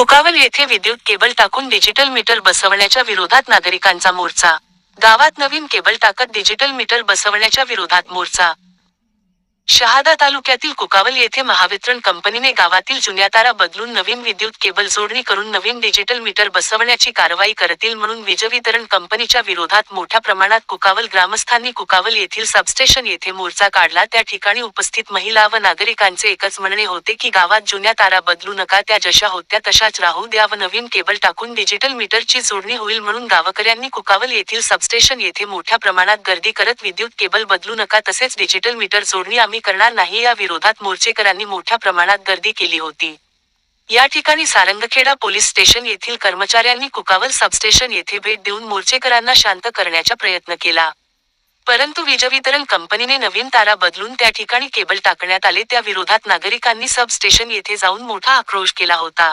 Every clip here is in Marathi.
खोकावल येथे विद्युत केबल टाकून डिजिटल मीटर बसवण्याच्या विरोधात नागरिकांचा मोर्चा. गावात नवीन केबल टाकत डिजिटल मीटर बसवण्याच्या विरोधात मोर्चा. शहादा तालुक्यातील कुकावल येथे महावितरण कंपनीने गावातील जुन्या तारा बदलून नवीन विद्युत केबल जोडणी करून नवीन डिजिटल मीटर बसवण्याची कारवाई करतील म्हणून वीज वितरण कंपनीच्या विरोधात मोठ्या प्रमाणात कुकावल ग्रामस्थांनी कुकावल येथील सबस्टेशन येथे मोर्चा काढला. त्या ठिकाणी उपस्थित महिला व नागरिकांचे एकच म्हणणे होते की गावात जुन्या तारा बदलू नका त्या जशा होत्या तशाच राहू द्या व नवीन केबल टाकून डिजिटल मीटरची जोडणी होईल म्हणून गावकऱ्यांनी कुकावल येथील सबस्टेशन येथे मोठ्या प्रमाणात गर्दी करत विद्युत केबल बदलू नका तसेच डिजिटल मीटर जोडणी आम्ही करणार नाही या विरोधात मोर्चेकरांनी मोठ्या प्रमाणात गर्दी केली होती. या ठिकाणी सारंगखेडा पोलीस स्टेशन येथील कर्मचाऱ्यांनी कुकावल सबस्टेशन येथे भेट देऊन मोर्चेकरांना शांत करण्याचा प्रयत्न केला. परंतु वीजवितरण कंपनीने नवीन तारा बदलून त्या ठिकाणी केबल टाकण्यात आले. त्या विरोधात नागरिकांनी सबस्टेशन येथे जाऊन मोठा आक्रोश केला होता.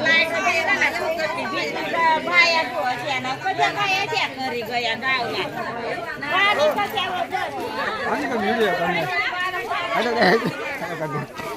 लाईट वगैरे झाला तर ती बाया Ayo, guys.